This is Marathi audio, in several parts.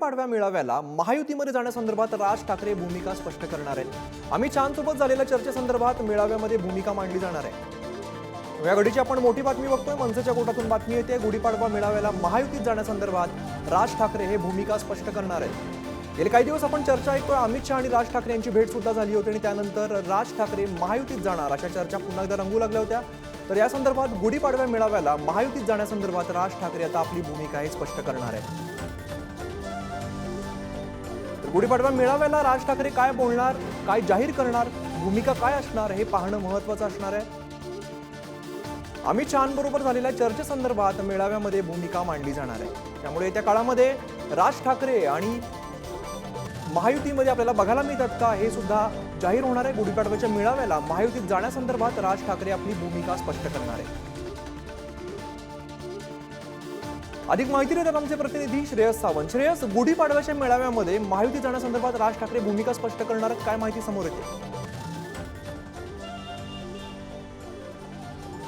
गुढीपाडव्या मेळाव्याला महायुतीमध्ये जाण्यासंदर्भात राज ठाकरे भूमिका स्पष्ट करणार आहेत. आम्ही शहासोबत झालेल्या चर्चेसंदर्भात मेळाव्यामध्ये भूमिका मांडली जाणार आहे. या घडीची आपण मोठी बातमी बघतोय. मनसेच्या कोटातून बातमी येते. गुढीपाडवा मेळाव्याला महायुतीत जाण्यासंदर्भात राज ठाकरे हे भूमिका स्पष्ट करणार आहेत. गेले काही दिवस आपण चर्चा ऐकतोय. अमित शहा आणि राज ठाकरे यांची भेट सुद्धा झाली होती आणि त्यानंतर राज ठाकरे महायुतीत जाणार अशा चर्चा पुन्हा एकदा रंगू लागल्या होत्या. तर या संदर्भात गुढीपाडव्या मेळाव्याला महायुतीत जाण्यासंदर्भात राज ठाकरे आता आपली भूमिका हे स्पष्ट करणार आहेत. गुढीपाडवा गुढीपाडव्या मेळाव्याला राज ठाकरे काय बोलणार काय जाहीर करणार भूमिका काय असणार हे पाहणं महत्वाचं असणार आहे. अमित शहाबरोबर झालेल्या चर्चेसंदर्भात मेळाव्यामध्ये भूमिका मांडली जाणार आहे. त्यामुळे येत्या काळामध्ये राज ठाकरे आणि महायुतीमध्ये आपल्याला बघायला मिळतात का हे सुद्धा जाहीर होणार आहे. गुढीपाडव्याच्या मेळाव्याला महायुतीत जाण्यासंदर्भात राज ठाकरे आपली भूमिका स्पष्ट करणार आहे अधिक माहिती देतात आमचे प्रतिनिधी श्रेयस सावंत. श्रेयस गुढीपाडव्याच्या मेळाव्यामध्ये माहिती जाण्यासंदर्भात राज ठाकरे भूमिका स्पष्ट करणार काय माहिती समोर येते?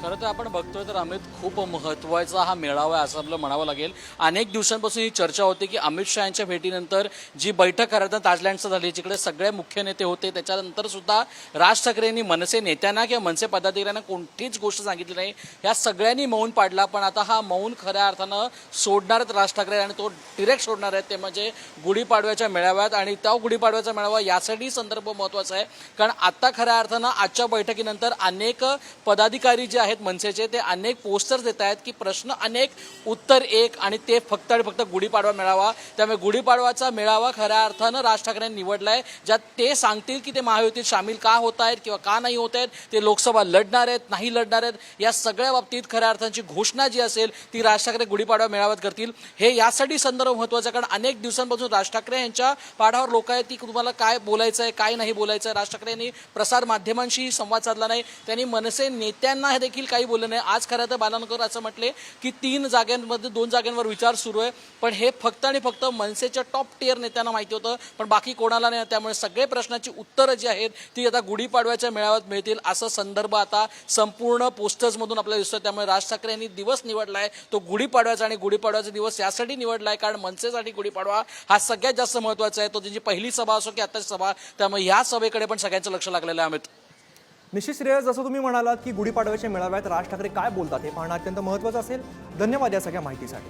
खरं तर आपण बघतोय तर अमित खूप महत्त्वाचा हा मेळावा आहे असं आपलं म्हणावं लागेल. अनेक दिवसांपासून ही चर्चा होती की अमित शहा यांच्या भेटीनंतर जी बैठक करायचं ताजलँडचं झाली जिकडे सगळे मुख्य नेते होते त्याच्यानंतर सुद्धा राज ठाकरे यांनी मनसे नेत्यांना किंवा मनसे पदाधिकाऱ्यांना कोणतीच गोष्ट सांगितली नाही. या सगळ्यांनी मौन पाडला पण आता हा मौन खऱ्या अर्थानं सोडणार आहेत राज ठाकरे आणि तो डिरेक्ट सोडणार आहेत ते म्हणजे गुढीपाडव्याच्या मेळाव्यात. आणि त्या गुढीपाडव्याचा मेळावा यासाठी संदर्भ महत्त्वाचा आहे. कारण आता खऱ्या अर्थानं आजच्या बैठकीनंतर अनेक पदाधिकारी जे आहेत मनसेचे ते अनेक पोस्टर्स देत आहेत की प्रश्न अनेक उत्तर एक आणि ते फक्त आणि फक्त गुढीपाडवा मेळावा. त्यामुळे गुढीपाडवाचा मेळावा खऱ्या अर्थानं राज ठाकरेंनी निवडलाय. ज्यात ते सांगतील की ते महायुतीत सामील का होत आहेत किंवा का नाही होत आहेत ते लोकसभा लढणार आहेत नाही लढणार आहेत या सगळ्या बाबतीत खऱ्या अर्थांची घोषणा जी असेल ती राज ठाकरे गुढीपाडवा मेळाव्यात करतील. हे यासाठी संदर्भ महत्त्वाचा कारण अनेक दिवसांपासून राज ठाकरे यांच्या पाठावर लोक आहेत की तुम्हाला काय बोलायचं आहे काय नाही बोलायचं आहे राज ठाकरे यांनी प्रसार माध्यमांशी संवाद साधला नाही. त्यांनी मनसे नेत्यांना हे देखील काही बोललं नाही. आज खरं तर बालानकर असं म्हटले की तीन जागांमध्ये दोन जागांवर विचार सुरू आहे. पण हे फक्त आणि फक्त मनसेच्या टॉप टिअर नेत्यांना माहिती होतं. पण बाकी कोणाला नाही. त्यामुळे सगळे प्रश्नाची उत्तरं जी आहेत ती आता गुढीपाडव्याच्या मेळाव्यात मिळतील. असं संदर्भ आता संपूर्ण पोस्टर्समधून आपल्याला दिसतोय. त्यामुळे राज ठाकरे यांनी दिवस निवडलाय. तो गुढीपाडव्याचा आणि गुढीपाडव्याचा दिवस यासाठी निवडलाय. कारण मनसेसाठी गुढीपाडवा हा सगळ्यात जास्त महत्त्वाचा आहे. तो त्यांची पहिली सभा असो की आताची सभा त्यामुळे या सभेकडे पण सगळ्यांचं लक्ष लागलेलं आहे अमित. निश्चित श्रेयस जसं तुम्ही म्हणालात की गुढीपाडव्याच्या मेळाव्यात राज ठाकरे काय बोलतात हे पाहणं अत्यंत महत्त्वाचं असेल. धन्यवाद या सगळ्या माहितीसाठी.